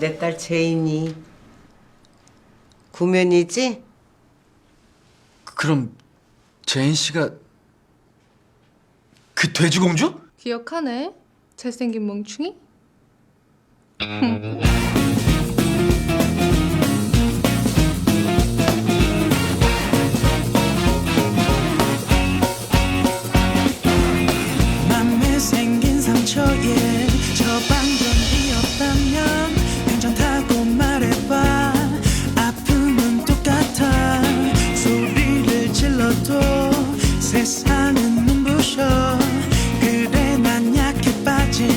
내 딸 제인이 구면이지? 그럼 제인 씨가 그 돼지공주? 기억하네? 잘생긴 멍충이? 세상은 눈부셔. 그래 난 약해 빠진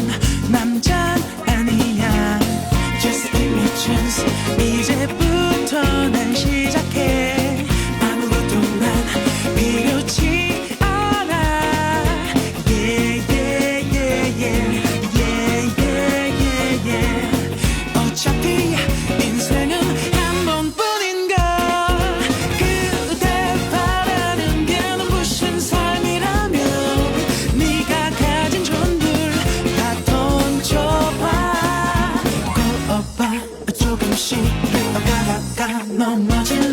남자 아니야. Just give me chance 넘어질